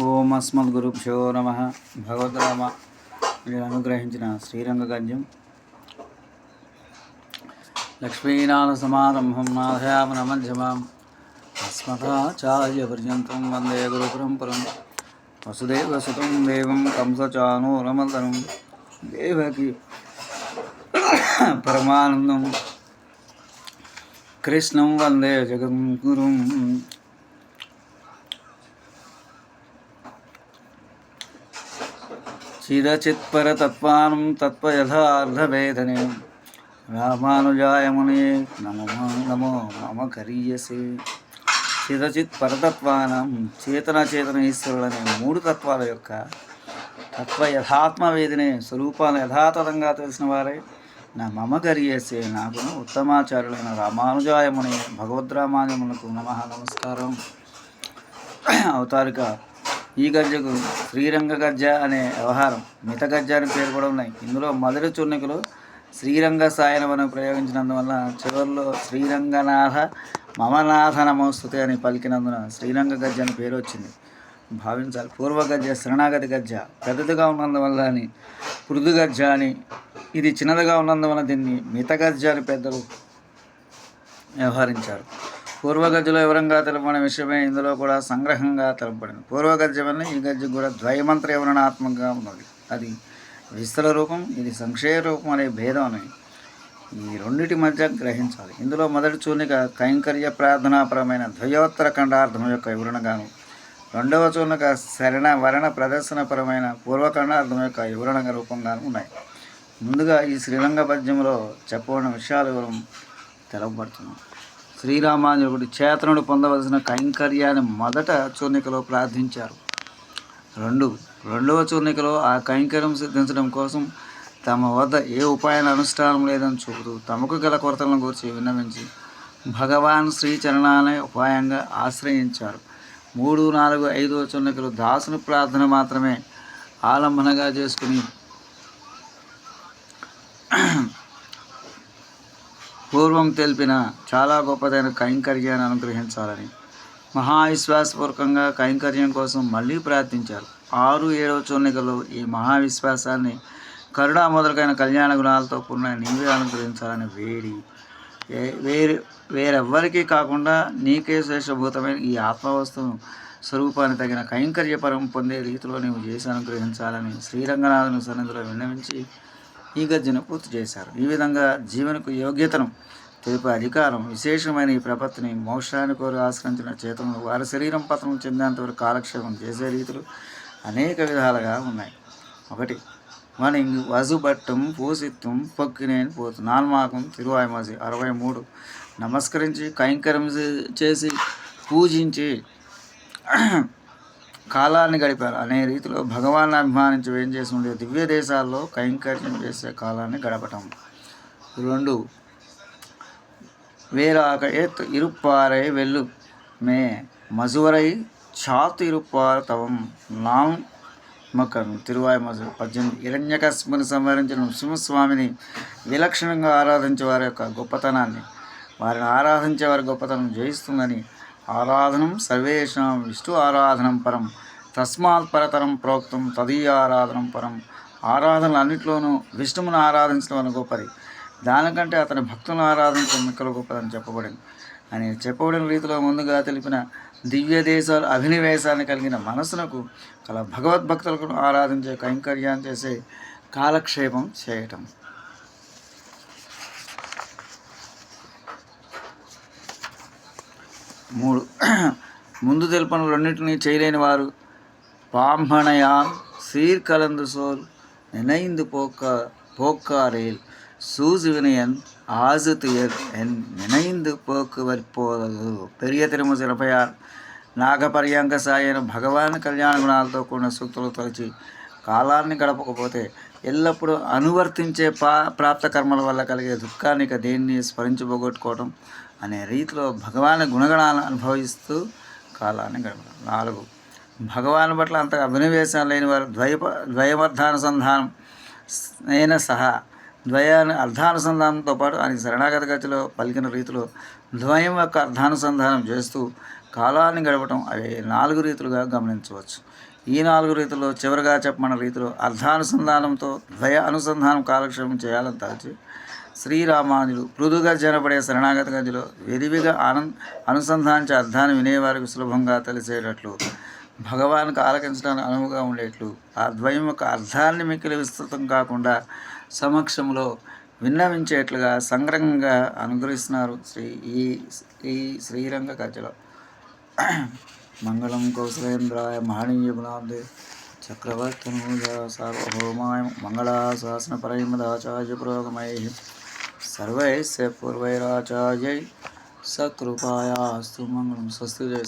ఓం అస్మద్గురుభ్యో నమ. భగవద్రామ నేను అనుగ్రహించిన శ్రీరంగ గద్యం లక్ష్మీనాథ సమారంభం నాథయామన మధ్యమాం అస్మదాచార్య పర్యంతం వందే గురు పరంపరం వసుదేవ సుతం దేవం కంసచానూరమతనం దేవకి పరమానందం. కృష్ణం వందే జగద్గురుం. చిరచిత్పరతత్వానం తత్వయథార్థవేదనే రామానుజాయమునే నమో నమో మమ కరీయసే చిరచిత్ పరతత్వానం చేతన చేతన అనే మూడు తత్వాల యొక్క తత్వ యథాత్మ వేదినే స్వరూపాలు యథాతథంగా తెలిసిన వారే నా మమ కరియసే నాకు ఉత్తమాచార్యులైన రామానుజాయముని భగవద్రామానుమునకు నమ నమస్కారం. అవతారిక ఈ గజ్జకు శ్రీరంగ గజ్జ అనే వ్యవహారం మిత గజ్జ అని పేరు కూడా ఉన్నాయి. ఇందులో మొదటి చున్నికలు శ్రీరంగ సాయనమని ప్రయోగించినందువల్ల చివరిలో శ్రీరంగనాథ మమనాథ నమోస్తుతి అని పలికినందున శ్రీరంగ గజ్జ అని పేరు వచ్చింది. భావించాలి. పూర్వ గజ్జ శరణాగతి గజ్జ పెద్దదిగా ఉన్నందువల్ల అని పృథు గజ్జ అని ఇది చిన్నదిగా ఉన్నందువల్ల దీన్ని మిత గజ్జ అని పెద్దలు వ్యవహరించారు. పూర్వగజ్యలో వివరంగా తెలపడిన విషయమే ఇందులో కూడా సంగ్రహంగా తెలపబడింది. పూర్వగజ్జ వల్ల ఈ గజ్జ కూడా ద్వయమంత్ర వివరణాత్మకంగా ఉన్నది. అది విస్తర రూపం ఇది సంక్షేయ రూపం అనే భేదం అని ఈ రెండిటి మధ్య గ్రహించాలి. ఇందులో మొదటి చూనిక కైంకర్య ప్రార్థనాపరమైన ద్వయోత్తర ఖండార్థం యొక్క వివరణగాను రెండవ చూనిక శరణ వరణ ప్రదర్శనపరమైన పూర్వఖండార్థం యొక్క వివరణ రూపంగాను ఉన్నాయి. ముందుగా ఈ శ్రీరంగ పద్యంలో చెప్పబడిన విషయాల వివరం తెలవబడుతున్నాం శ్రీరామానుజుడు చేతనుడు పొందవలసిన కైంకర్యాన్ని మొదట చూర్ణికలో ప్రార్థించారు. రెండు రెండవ చూర్ణికలో ఆ కైంకర్యం సిద్ధించడం కోసం తమ వద్ద ఏ ఉపాయాన్ని అనుష్ఠానం లేదని చూపుతూ తమకు గల కొరతలను గురించి విన్నవించి భగవాన్ శ్రీచరణాలనే ఉపాయంగా ఆశ్రయించారు. మూడు నాలుగు ఐదు చున్నికలు దాసుని ప్రార్థన మాత్రమే ఆలంబనగా చేసుకుని పూర్వం తెలిపిన చాలా గొప్పదైన కైంకర్యాన్ని అనుగ్రహించాలని మహావిశ్వాసపూర్వకంగా కైంకర్యం కోసం మళ్ళీ ప్రార్థించారు. ఆరు ఏడవ చూర్ణికలో ఈ మహావిశ్వాసాన్ని కరుణా మొదలకైన కళ్యాణ గుణాలతో కూడిన నీవే అనుగ్రహించాలని వేడి ఏ- వేరే వేరెవ్వరికీ కాకుండా నీకే శ్రేష్టభూతమైన ఈ ఆత్మవస్తువు స్వరూపాన్ని తగిన కైంకర్యపరం పొందే రీతిలో నీవు చేసి అనుగ్రహించాలని శ్రీరంగనాథుని సన్నిధిలో విన్నవించి ఈ గద్యను పూర్తి చేశారు. ఈ విధంగా జీవనకు యోగ్యతను తెలిపే అధికారం విశేషమైన ఈ ప్రపత్తిని మోక్షాన్ని కోరి ఆశ్రయించిన చేతను వారి శరీరం పతనం చెందేంతవరకు కాలక్షేపం చేసే రీతులు అనేక విధాలుగా ఉన్నాయి. ఒకటి మన వజుబట్టం పూసిత్వం పొక్కినేని పోతు నాల్మాకం తిరువాయమాసి అరవై మూడు నమస్కరించి కైంకర్యం చే- చేసి పూజించి కాలాన్ని గడిపారు. అనే రీతిలో భగవాన్ని అభిమానించి ఏం చేసి ఉండే దివ్య దేశాల్లో కైంకర్యం చేసే కాలాన్ని గడపటం. రెండు వేరాక ఎత్ ఇరుప్పారై వెళ్ళు మే మజువరై చాత్ ఇరుప్పార తవం నాం మకం తిరువాయి మజు. పద్దెనిమిది హిరణ్యకస్ముని సంహరించిన నృసింహస్వామిని విలక్షణంగా ఆరాధించే వారి యొక్క గొప్పతనాన్ని వారిని ఆరాధించే వారి గొప్పతనం జయిస్తుందని ఆరాధనం సర్వేషాం విష్ణు ఆరాధనం పరం. తస్మాత్ పరతరం ప్రోక్తం తదీయ ఆరాధనం పరం. ఆరాధనలు అన్నింటిలోనూ విష్ణువును ఆరాధించడం అని గొప్పది. దానికంటే అతని భక్తులను ఆరాధించడం మిక్కలు గొప్పదని చెప్పబడింది. అని చెప్పబడిన రీతిలో ముందుగా తెలిపిన దివ్య దేశాలు అభినివేశాన్ని కలిగిన మనసునకు కల భగవద్భక్తులకు ఆరాధించే కైంకర్యాన్ని చేసే కాలక్షేపం చేయటం. మూడు ముందు తెలుపను రెండింటినీ చేయలేని వారు பாம்பனையான் சீர்கலந்து சோல் நினைந்து போக்க போக்காரேல் சூசுவினையன் ஆசு துயர் என் நினைந்து పోకువరిపోదు పెరియ తిరుమ శిలపయార్ నాగపర్యాంక సాయన భగవాన్ కళ్యాణ గుణాలతో కూడిన సూక్తులు తొలచి కాలాన్ని గడపకపోతే ఎల్లప్పుడూ అనువర్తించే పా ప్రాప్త కర్మల వల్ల కలిగే దుఃఖాన్ని ఇక దేన్ని స్మరించబోగొట్టుకోవటం అనే రీతిలో భగవాన్ గుణగణాలను అనుభవిస్తూ కాలాన్ని గడపడం. నాలుగు భగవాన్ పట్ల అంత అభినవేశం లేని వారు ద్వయ ద్వయమర్థానుసంధానం అయిన సహా ద్వయాన్ని అర్థానుసంధానంతో పాటు ఆయన శరణాగత గతిలో పలికిన రీతిలో ద్వయం యొక్క అర్థానుసంధానం చేస్తూ కాలాన్ని గడపటం అవి నాలుగు రీతులుగా గమనించవచ్చు. ఈ నాలుగు రీతుల్లో చివరిగా చెప్పమన్న రీతిలో అర్థానుసంధానంతో ద్వయ అనుసంధానం కాలక్షేపం చేయాలని తలచి శ్రీరామానుజుడు మృదుగా జనపడే శరణాగత గదిలో విరివిగా ఆనంద్ అనుసంధానించే అర్థాన్ని వినేవారికి సులభంగా తెలిసేటట్లు భగవాన్కు ఆలకించడానికి అనువుగా ఉండేట్లు ఆ ద్వయం యొక్క అర్థాన్ని మిక్కిలి విస్తృతం కాకుండా సమక్షంలో విన్నవించేట్లుగా సంగ్రహంగా అనుగ్రహిస్తున్నారు శ్రీ ఈ ఈ శ్రీరంగ కథలో మంగళం కౌశలేంద్రాయ మహనీయ గుణాబ్దే చక్రవర్తనూజ సార్వభౌమాయ మంగళాశాసన పరమదాచార్య పురోగమై సర్వైస్య పూర్వైరాచార్యై సకృపాయాస్తు మంగళం స్వస్తి జయ